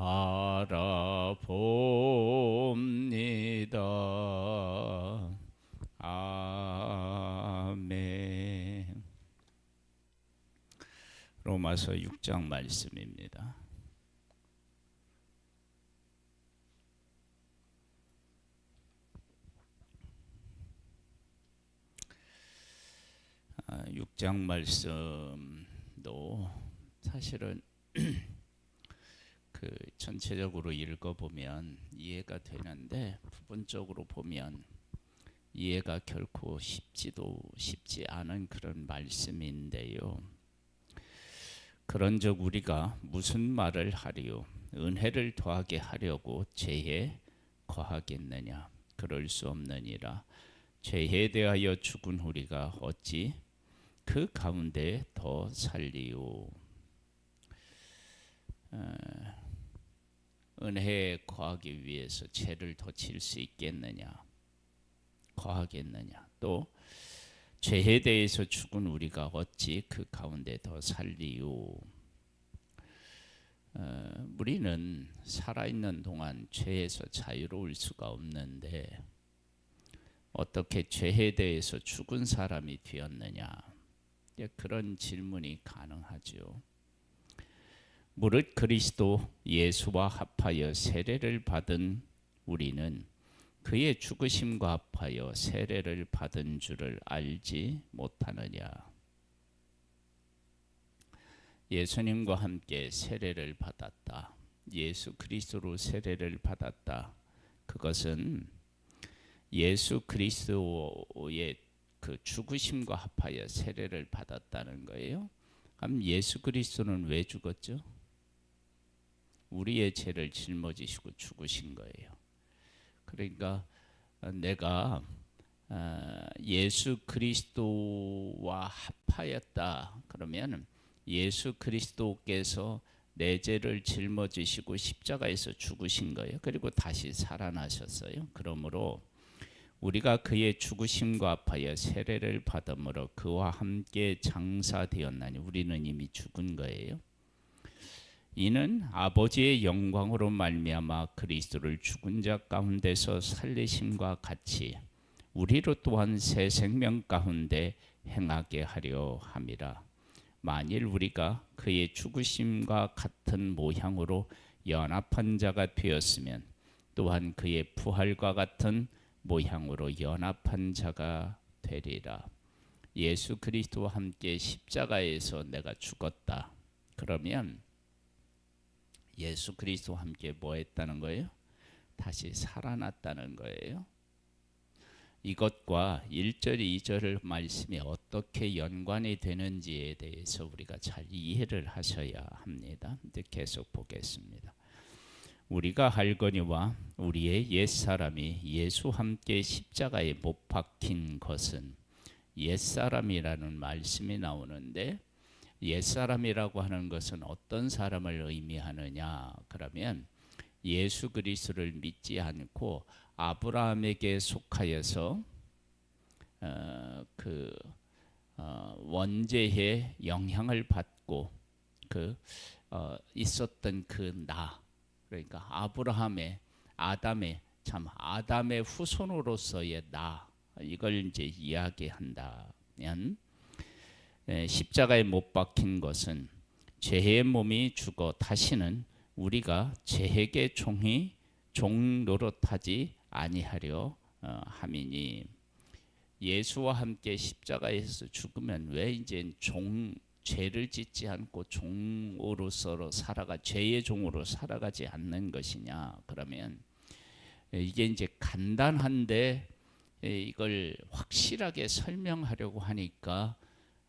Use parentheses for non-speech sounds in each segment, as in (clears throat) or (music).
바라봅니다. 아멘. 로마서 6장 말씀입니다. 아, 6장 말씀도 사실은 (clears throat) 그 전체적으로 읽어보면 이해가 되는데 부분적으로 보면 이해가 결코 쉽지도 쉽지 않은 그런 말씀인데요. 그런적 우리가 무슨 말을 하리요? 은혜를 더하게 하려고 죄에 거하겠느냐? 그럴 수 없느니라. 죄에 대하여 죽은 우리가 어찌 그 가운데 더 살리요? 어, 은혜에 거하기 위해서 죄를 더질수 있겠느냐? 거하겠느냐? 또 죄에 대해서 죽은 우리가 어찌 그 가운데 더 살리요? 어, 우리는 살아있는 동안 죄에서 자유로울 수가 없는데 어떻게 죄에 대해서 죽은 사람이 되었느냐? 그런 질문이 가능하죠. 무릇 그리스도 예수와 합하여 세례를 받은 우리는 그의 죽으심과 합하여 세례를 받은 줄을 알지 못하느냐. 예수님과 함께 세례를 받았다. 예수 그리스도로 세례를 받았다. 그것은 예수 그리스도의 그 죽으심과 합하여 세례를 받았다는 거예요. 그럼 예수 그리스도는 왜 죽었죠? 우리의 죄를 짊어지시고 죽으신 거예요. 그러니까 내가 어, 예수 그리스도와 합하였다 그러면 예수 그리스도께서 내 죄를 짊어지시고 십자가에서 죽으신 거예요. 그리고 다시 살아나셨어요. 그러므로 우리가 그의 죽으심과 합하여 세례를 받음으로 그와 함께 장사되었나니 우리는 이미 죽은 거예요. 이는 아버지의 영광으로 말미암아 그리스도를 죽은 자 가운데서 살리심과 같이 우리로 또한 새 생명 가운데 행하게 하려 함이라. 만일 우리가 그의 죽으심과 같은 모양으로 연합한 자가 되었으면 또한 그의 부활과 같은 모양으로 연합한 자가 되리라. 예수 그리스도와 함께 십자가에서 내가 죽었다. 그러면 예수 그리스도와 함께 뭐 했다는 거예요? 다시 살아났다는 거예요. 이것과 1절, 2절 말씀이 어떻게 연관이 되는지에 대해서 우리가 잘 이해를 하셔야 합니다. 이제 계속 보겠습니다. 우리가 알거니와 우리의 옛사람이 예수 함께 십자가에 못 박힌 것은 옛사람이라는 말씀이 나오는데 옛사람이라고 하는 것은 어떤 사람을 의미하느냐? 그러면 예수 그리스도를 믿지 않고 아브라함에게 속하여서 어, 그 어, 원죄의 영향을 받고 그 어, 있었던 그 나 그러니까 아브라함의 아담의 참 아담의 후손으로서의 나 이걸 이제 이야기한다면 십자가에 못 박힌 것은 죄의 몸이 죽어 다시는 우리가 죄에게 종이 종 노릇하지 아니하려 어, 함이니. 예수와 함께 십자가에서 죽으면 왜 이제 종 죄를 짓지 않고 종으로서 살아가 죄의 종으로 살아가지 않는 것이냐? 그러면 이게 이제 간단한데 이걸 확실하게 설명하려고 하니까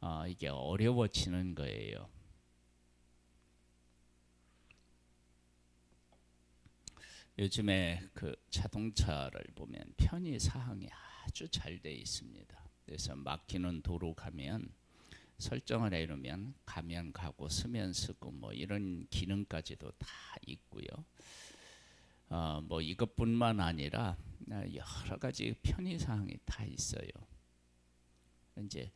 어, 이게 어려워지는 거예요. 요즘에 그 자동차를 보면 편의 사항이 아주 잘 돼 있습니다. 그래서 막히는 도로 가면 설정을 해놓으면 가면 가고 쓰면 쓰고 뭐 이런 기능까지도 다 있고요. 어, 뭐 이것뿐만 아니라 여러 가지 편의 사항이 다 있어요. 이제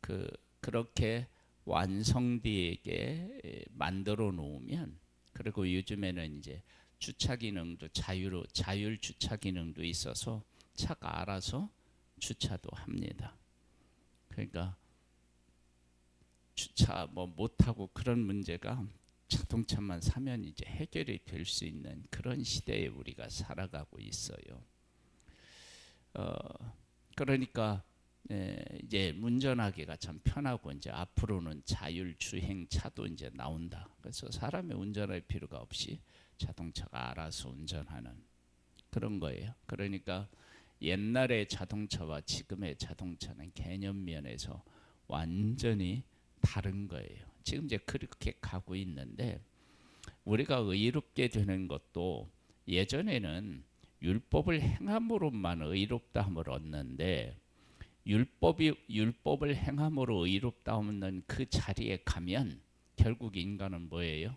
그 그렇게 완성되게 만들어 놓으면 그리고 요즘에는 이제 주차 기능도 자유로 자율 주차 기능도 있어서 차가 알아서 주차도 합니다. 그러니까 주차 뭐 못하고 그런 문제가 자동차만 사면 이제 해결이 될 수 있는 그런 시대에 우리가 살아가고 있어요. 어, 그러니까 예, 이제 운전하기가 참 편하고 이제 앞으로는 자율 주행 차도 이제 나온다. 그래서 사람이 운전할 필요가 없이 자동차가 알아서 운전하는 그런 거예요. 그러니까 옛날의 자동차와 지금의 자동차는 개념 면에서 완전히 다른 거예요. 지금 이제 그렇게 가고 있는데 우리가 의롭게 되는 것도 예전에는 율법을 행함으로만 의롭다 함을 얻는데 율법이 율법을 행함으로 의롭다 없는 그 자리에 가면 결국 인간은 뭐예요?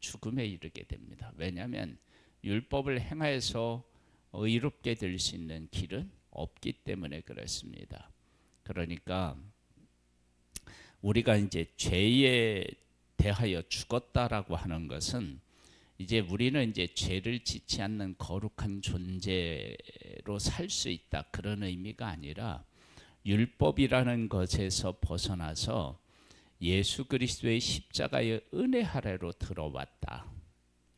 죽음에 이르게 됩니다. 왜냐하면 율법을 행하여서 의롭게 될 수 있는 길은 없기 때문에 그렇습니다. 그러니까 우리가 이제 죄에 대하여 죽었다라고 하는 것은 이제 우리는 이제 죄를 짓지 않는 거룩한 존재로 살 수 있다 그런 의미가 아니라 율법이라는 것에서 벗어나서 예수 그리스도의 십자가의 은혜 아래로 들어왔다.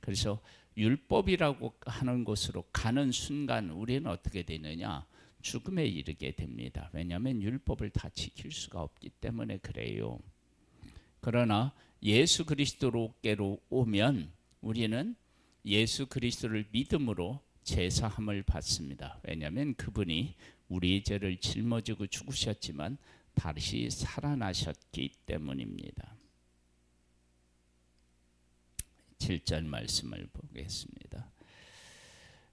그래서 율법이라고 하는 곳으로 가는 순간 우리는 어떻게 되느냐? 죽음에 이르게 됩니다. 왜냐하면 율법을 다 지킬 수가 없기 때문에 그래요. 그러나 예수 그리스도로께로 오면 우리는 예수 그리스도를 믿음으로 제사함을 받습니다. 왜냐하면 그분이 우리의 죄를 짊어지고 죽으셨지만 다시 살아나셨기 때문입니다. 7절 말씀을 보겠습니다.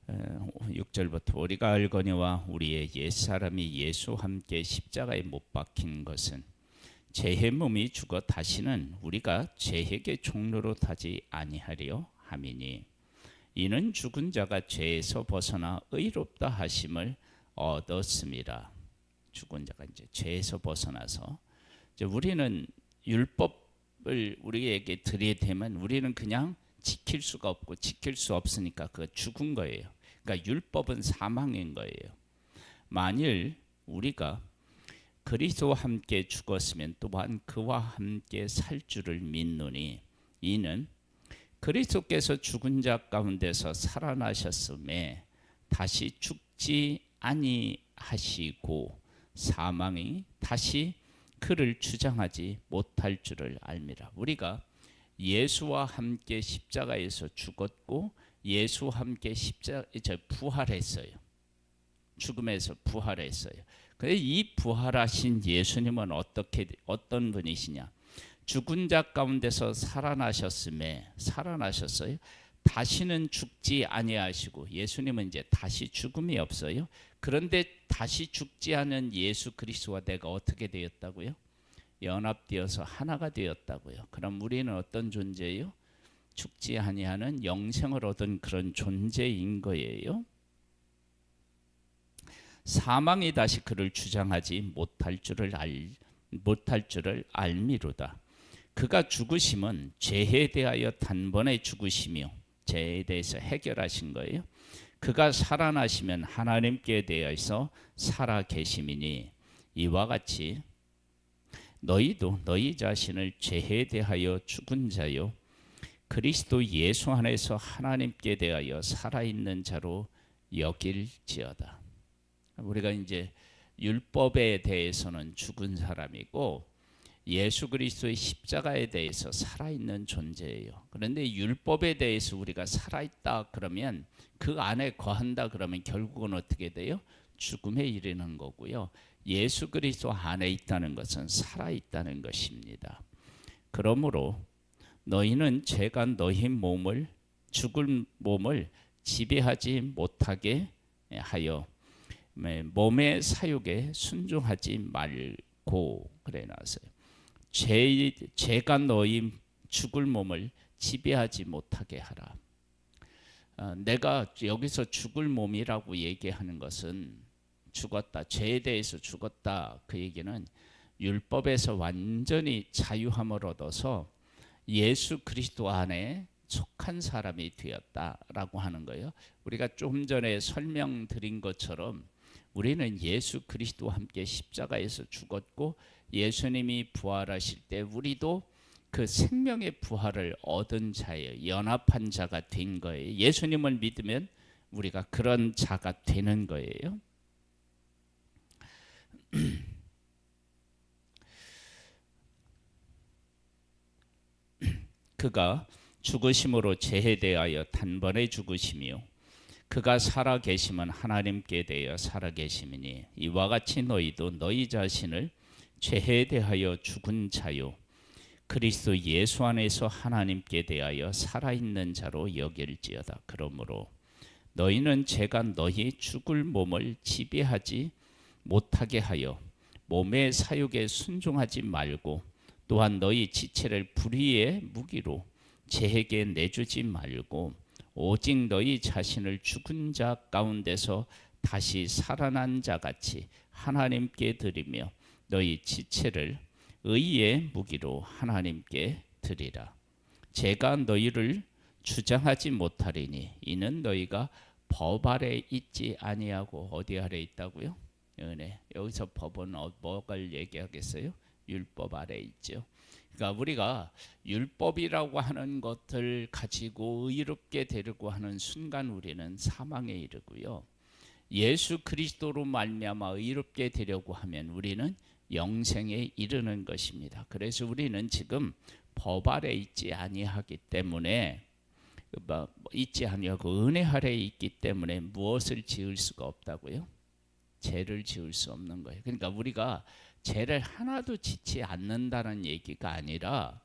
6절부터 우리가 알거니와 우리의 옛사람이 예수 함께 십자가에 못 박힌 것은 죄의 몸이 죽어 다시는 우리가 죄에게 종로로 타지 아니하리요 함이니 이는 죽은 자가 죄에서 벗어나 의롭다 하심을 얻었습니다. 죽은 자가 이제 죄에서 벗어나서 이제 우리는 율법을 우리에게 되면 우리는 그냥 지킬 수가 없고 지킬 수 없으니까 그 죽은 거예요. 그러니까 율법은 사망인 거예요. 만일 우리가 그리스도와 함께 죽었으면 또한 그와 함께 살 줄을 믿노니 이는 그리스도께서 죽은 자 가운데서 살아나셨음에 다시 죽지 아니하시고 사망이 다시 그를 주장하지 못할 줄을 알미라. 우리가 예수와 함께 십자가에서 죽었고 예수와 함께 십자 저 부활했어요. 죽음에서 부활했어요. 근데 이 부활하신 예수님은 어떻게 어떤 분이시냐? 죽은 자 가운데서 살아나셨음에 살아나셨어요. 다시는 죽지 아니하시고 예수님은 이제 다시 죽음이 없어요. 그런데 다시 죽지 않은 예수 그리스도와 내가 어떻게 되었다고요? 연합되어서 하나가 되었다고요. 그럼 우리는 어떤 존재예요? 죽지 아니하는 영생을 얻은 그런 존재인 거예요. 사망이 다시 그를 주장하지 못할 줄을 알 못할 줄을 알미로다. 그가 죽으심은 죄에 대하여 단번에 죽으시며 죄에 대해서 해결하신 거예요. 그가 살아나시면 하나님께 대하여서 살아 계심이니 이와 같이 너희도 너희 자신을 죄에 대하여 죽은 자요 그리스도 예수 안에서 하나님께 대하여 살아 있는 자로 여길지어다. 우리가 이제 율법에 대해서는 죽은 사람이고 예수 그리스도의 십자가에 대해서 살아있는 존재예요. 그런데 율법에 대해서 우리가 살아있다 그러면 그 안에 거한다 그러면 결국은 어떻게 돼요? 죽음에 이르는 거고요. 예수 그리스도 안에 있다는 것은 살아있다는 것입니다. 그러므로 너희는 죄가 너희 몸을 죽을 몸을 지배하지 못하게 하여 몸의 사욕에 순종하지 말고 그래 놨어요. 죄 죄가 너희 죽을 몸을 지배하지 못하게 하라. 어, 내가 여기서 죽을 몸이라고 얘기하는 것은 죽었다. 죄에 대해서 죽었다. 그 얘기는 율법에서 완전히 자유함을 얻어서 예수 그리스도 안에 속한 사람이 되었다라고 하는 거예요. 우리가 좀 전에 설명드린 것처럼 우리는 예수 그리스도와 함께 십자가에서 죽었고 예수님이 부활하실 때 우리도 그 생명의 부활을 얻은 자예요. 연합한 자가 된 거예요. 예수님을 믿으면 우리가 그런 자가 되는 거예요. (clears throat) 그가 죽으심으로 제해되하여 단번에 죽으시며 그가 살아 계심은 하나님께 대하여 살아 계심이니 이와 같이 너희도 너희 자신을 죄에 대하여 죽은 자요. 그리스도 예수 안에서 하나님께 대하여 살아 있는 자로 여길지어다. 그러므로 너희는 제가 너희 죽을 몸을 지배하지 못하게 하여 몸의 사욕에 순종하지 말고 또한 너희 지체를 불의의 무기로 제에게 내주지 말고 오직 너희 자신을 죽은 자 가운데서 다시 살아난 자 같이 하나님께 드리며 너희 지체를 의의 무기로 하나님께 드리라. 제가 너희를 주장하지 못하리니 이는 너희가 법 아래 있지 아니하고 어디 아래 있다고요? 은혜. 여기서 법은 어, 뭐를 얘기하겠어요? 율법 아래 있죠. 그러니까 우리가 율법이라고 하는 것을 가지고 의롭게 되려고 하는 순간 우리는 사망에 이르고요. 예수 그리스도로 말미암아 의롭게 되려고 하면 우리는 영생에 이르는 것입니다. 그래서 우리는 지금 법 아래 있지 아니하기 때문에 뭐 있지 아니하고 은혜 아래 있기 때문에 무엇을 지을 수가 없다고요? 죄를 지을 수 없는 거예요. 그러니까 우리가 죄를 하나도 짓지 않는다는 얘기가 아니라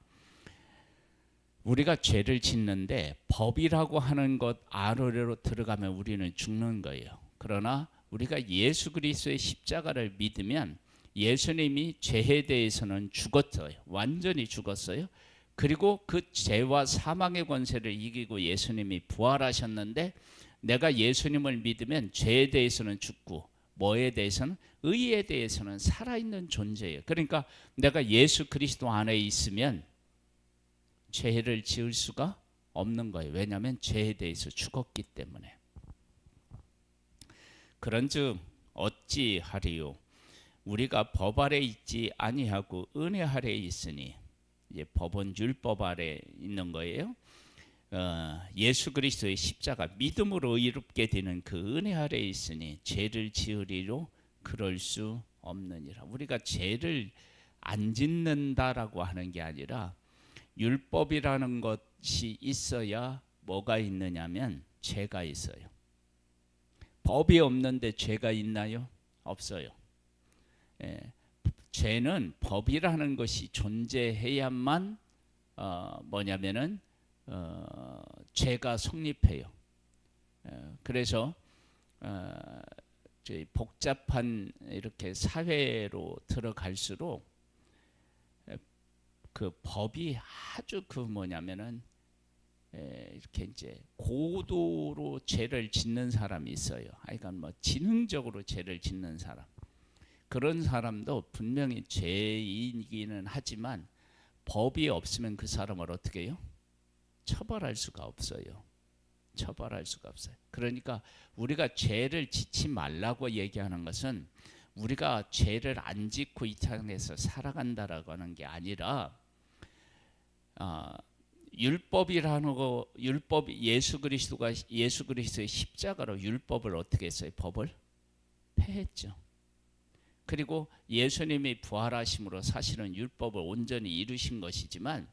우리가 죄를 짓는데 법이라고 하는 것 아래로 들어가면 우리는 죽는 거예요. 그러나 우리가 예수 그리스도의 십자가를 믿으면 예수님이 죄에 대해서는 죽었어요. 완전히 죽었어요. 그리고 그 죄와 사망의 권세를 이기고 예수님이 부활하셨는데 내가 예수님을 믿으면 죄에 대해서는 죽고 뭐에 대해서는 의에 대해서는 살아있는 존재예요. 그러니까 내가 예수 그리스도 안에 있으면 죄를 지을 수가 없는 거예요. 왜냐하면 죄에 대해서 죽었기 때문에. 그런즉 어찌 하리요? 우리가 법 아래 있지 아니하고 은혜 아래 있으니 이제 법은 율법 아래 있는 거예요. 어, 예수 그리스도의 십자가 믿음으로 의롭게 되는 그 은혜 아래 있으니 죄를 지으리로 그럴 수 없느니라. 우리가 죄를 안 짓는다라고 하는 게 아니라 율법이라는 것이 있어야 뭐가 있느냐면 죄가 있어요. 법이 없는데 죄가 있나요? 없어요. 예, 죄는 법이라는 것이 존재해야만 어, 뭐냐면은 어, 죄가 성립해요. 어, 그래서 어, 복잡한 이렇게 사회로 들어갈수록 그 법이 아주 그 뭐냐면은 에, 이렇게 이제 고도로 죄를 짓는 사람이 있어요. 하여간 뭐 지능적으로 죄를 짓는 사람. 그런 사람도 분명히 죄인이기는 하지만 법이 없으면 그 사람을 어떻게 해요? 처벌할 수가 없어요. 처벌할 수가 없어요. 그러니까 우리가 죄를 짓지 말라고 얘기하는 것은 우리가 죄를 안 짓고 이 땅에서 살아간다라고 하는 게 아니라 어, 율법이라는 거 율법 예수 그리스도가 예수 그리스도의 십자가로 율법을 어떻게 했어요? 법을 폐했죠. 그리고 예수님이 부활하심으로 사실은 율법을 온전히 이루신 것이지만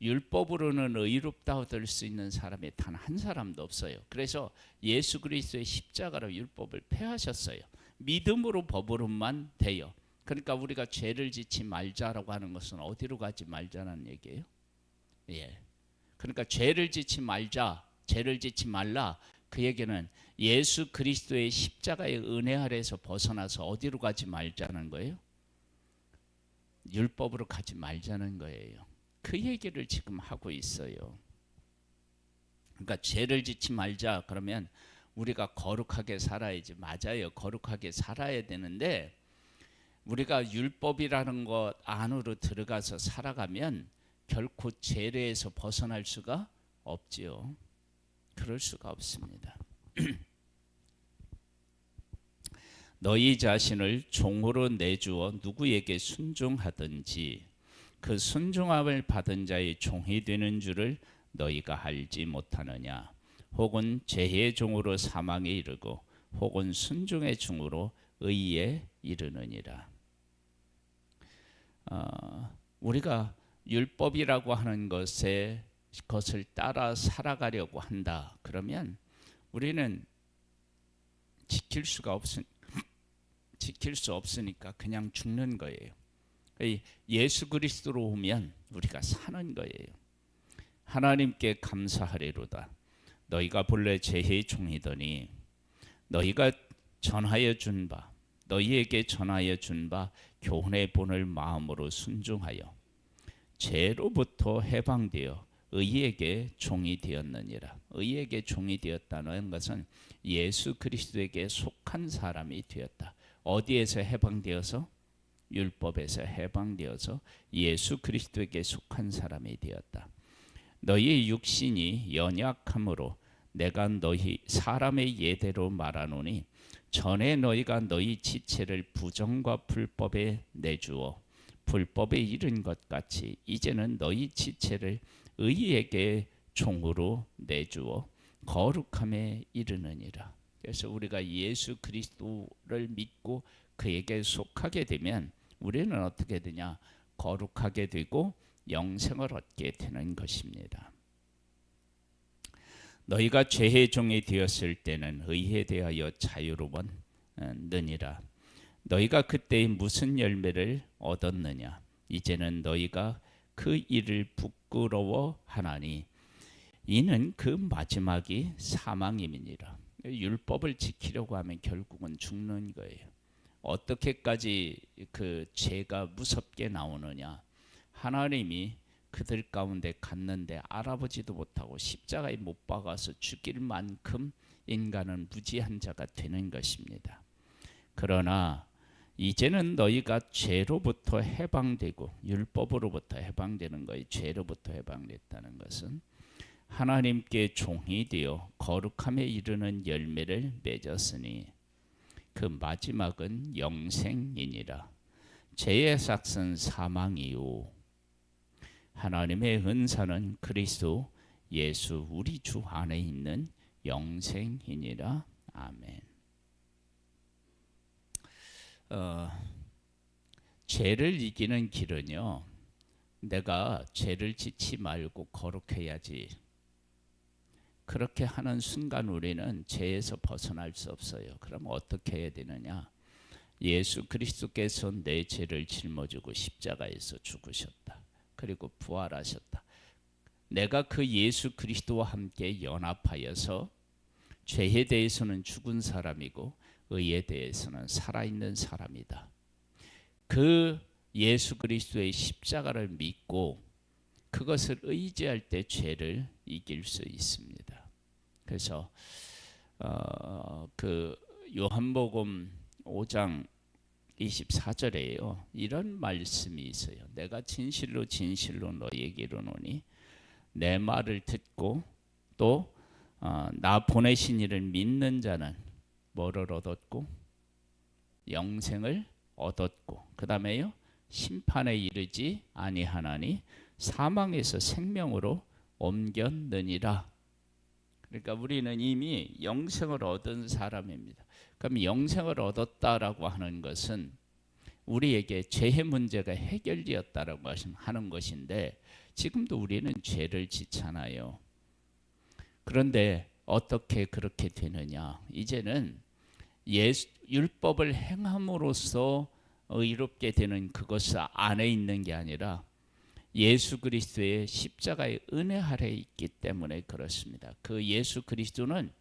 율법으로는 의롭다 얻을 수 있는 사람이 단 한 사람도 없어요. 그래서 예수 그리스도의 십자가로 율법을 폐하셨어요. 믿음으로 법으로만 돼요. 그러니까 우리가 죄를 짓지 말자라고 하는 것은 어디로 가지 말자는 얘기예요. 예. 그러니까 죄를 짓지 말자, 죄를 짓지 말라. 그 얘기는 예수 그리스도의 십자가의 은혜 아래에서 벗어나서 어디로 가지 말자는 거예요. 율법으로 가지 말자는 거예요. 그 얘기를 지금 하고 있어요. 그러니까 죄를 짓지 말자 그러면 우리가 거룩하게 살아야지 맞아요. 거룩하게 살아야 되는데 우리가 율법이라는 것 안으로 들어가서 살아가면 결코 죄례에서 벗어날 수가 없지요. 그럴 수가 없습니다. (clears throat) 너희 자신을 종으로 내주어 누구에게 순종하든지 그 순종함을 받은 자의 종이 되는 줄을 너희가 알지 못하느냐 혹은 죄의 종으로 사망에 이르고 혹은 순종의 종으로 의에 이르느니라. 어, 우리가 율법이라고 하는 것에 것을 따라 살아가려고 한다. 그러면 우리는 지킬 수가 없으 지킬 수 없으니까 그냥 죽는 거예요. 예수 그리스도로 오면 우리가 사는 거예요. 하나님께 감사하리로다. 너희가 본래 죄의 종이더니 너희가 전하여 준 바, 너희에게 전하여 준 바 교훈의 본을 마음으로 순종하여 죄로부터 해방되어 의에게 종이 되었느니라. 의에게 종이 되었다는 것은 예수 그리스도에게 속한 사람이 되었다. 어디에서 해방되어서 율법에서 해방되어서 예수 그리스도에게 속한 사람이 되었다. 너희 육신이 연약함으로 내가 너희 사람의 예대로 말하노니 전에 너희가 너희 지체를 부정과 불법에 내주어 불법에 이른 것 같이 이제는 너희 지체를 의에게 종으로 내주어 거룩함에 이르느니라. 그래서 우리가 예수 그리스도를 믿고 그에게 속하게 되면 우리는 어떻게 되냐? 거룩하게 되고 영생을 얻게 되는 것입니다. 너희가 죄의 종이 되었을 때는 의에 대하여 자유로웠느니라. 너희가 그때 무슨 열매를 얻었느냐? 이제는 너희가 그 일을 부끄러워하나니 이는 그 마지막이 사망임이니라. 율법을 지키려고 하면 결국은 죽는 거예요. 어떻게까지 그 죄가 무섭게 나오느냐? 하나님이 그들 가운데 갔는데 알아보지도 못하고 십자가에 못 박아서 죽일 만큼 인간은 무지한 자가 되는 것입니다. 그러나 이제는 너희가 죄로부터 해방되고 율법으로부터 해방되는 거예요. 죄로부터 해방됐다는 것은 하나님께 종이 되어 거룩함에 이르는 열매를 맺었으니 그 마지막은 영생이니라. 죄의 삭은 사망이요 하나님의 은사는 그리스도 예수 우리 주 안에 있는 영생이니라. 아멘. 어, 죄를 이기는 길은요. 내가 죄를 짓지 말고 거룩해야지. 그렇게 하는 순간 우리는 죄에서 벗어날 수 없어요. 그럼 어떻게 해야 되느냐? 예수 그리스도께서 내 죄를 짊어지고 십자가에서 죽으셨다. 그리고 부활하셨다. 내가 그 예수 그리스도와 함께 연합하여서 죄에 대해서는 죽은 사람이고 의에 대해서는 살아있는 사람이다. 그 예수 그리스도의 십자가를 믿고 그것을 의지할 때 죄를 이길 수 있습니다. 그래서 어, 그 요한복음 5장 24절에요. 이런 말씀이 있어요. 내가 진실로 진실로 너희에게 이르노니 내 말을 듣고 또나 어, 보내신 이를 믿는 자는 뭐를 얻었고 영생을 얻었고 그 다음에요 심판에 이르지 아니하나니 사망에서 생명으로 옮겼느니라. 그러니까 우리는 이미 영생을 얻은 사람입니다. 그럼 영생을 얻었다라고 하는 것은 우리에게 죄의 문제가 해결되었다라고 하는 것인데 지금도 우리는 죄를 짓잖아요. 그런데 어떻게 그렇게 되느냐? 이제는 예수, 율법을 행함으로써 의롭게 되는 그것 안에 있는 게 아니라 예수 그리스도의 십자가의 은혜 아래 있기 때문에 그렇습니다. 그 예수 그리스도는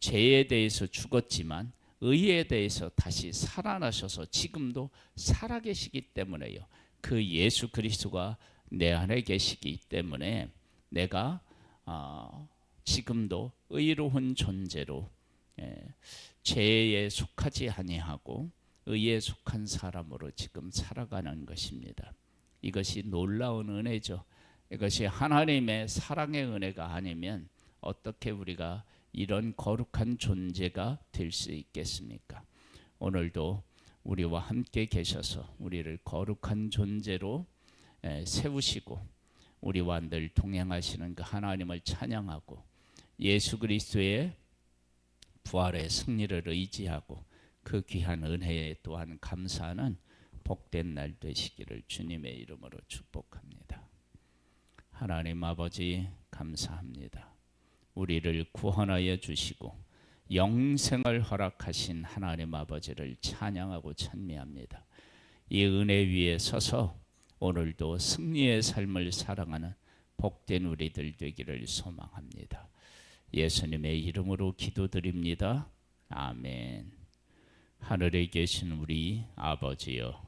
죄에 대해서 죽었지만 의에 대해서 다시 살아나셔서 지금도 살아계시기 때문에요. 그 예수 그리스도가 내 안에 계시기 때문에 내가 어, 지금도 의로운 존재로 예, 죄에 속하지 아니하고 의에 속한 사람으로 지금 살아가는 것입니다. 이것이 놀라운 은혜죠. 이것이 하나님의 사랑의 은혜가 아니면 어떻게 우리가 이런 거룩한 존재가 될 수 있겠습니까? 오늘도 우리와 함께 계셔서 우리를 거룩한 존재로 에, 세우시고 우리와 늘 동행하시는 그 하나님을 찬양하고 예수 그리스도의 부활의 승리를 의지하고 그 귀한 은혜에 또한 감사하는 복된 날 되시기를 주님의 이름으로 축복합니다. 하나님 아버지 감사합니다. 우리를 구원하여 주시고 영생을 허락하신 하나님 아버지를 찬양하고 찬미합니다. 이 은혜 위에 서서 오늘도 승리의 삶을 사랑하는 복된 우리들 되기를 소망합니다. 예수님의 이름으로 기도드립니다. 아멘. 하늘에 계신 우리 아버지여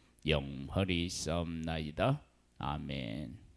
영원히 있사옵나이다. 아멘